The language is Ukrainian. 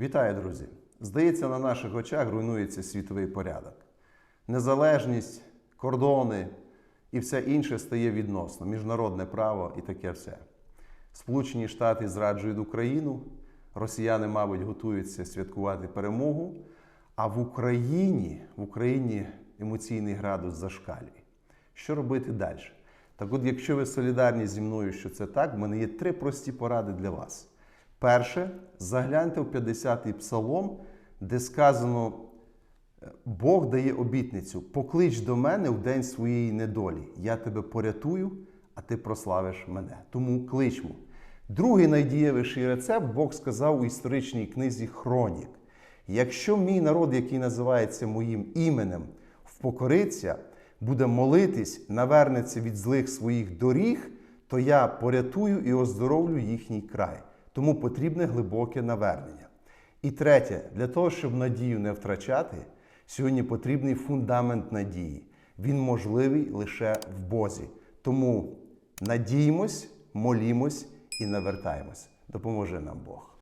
Вітаю, друзі! Здається, на наших очах руйнується світовий порядок. Незалежність, кордони і все інше стає відносно, міжнародне право і таке все. Сполучені Штати зраджують Україну, росіяни, мабуть, готуються святкувати перемогу, а в Україні, в Україні емоційний градус зашкалює. Що робити далі? Так от, якщо ви солідарні зі мною, що це так, в мене є три прості поради для вас. Перше, загляньте в 50-й псалом, де сказано: Бог дає обітницю: поклич до мене в день своєї недолі. Я тебе порятую, а ти прославиш мене. Тому кличмо. Другий найдієвіший рецепт Бог сказав у історичній книзі Хронік. Якщо мій народ, який називається моїм іменем, впокориться, буде молитись, навернеться від злих своїх доріг, то я порятую і оздоровлю їхній край. Тому потрібне глибоке навернення. І третє, для того, щоб надію не втрачати, сьогодні потрібний фундамент надії. Він можливий лише в Бозі. Тому надіймось, молімось і навертаємось. Допоможе нам Бог.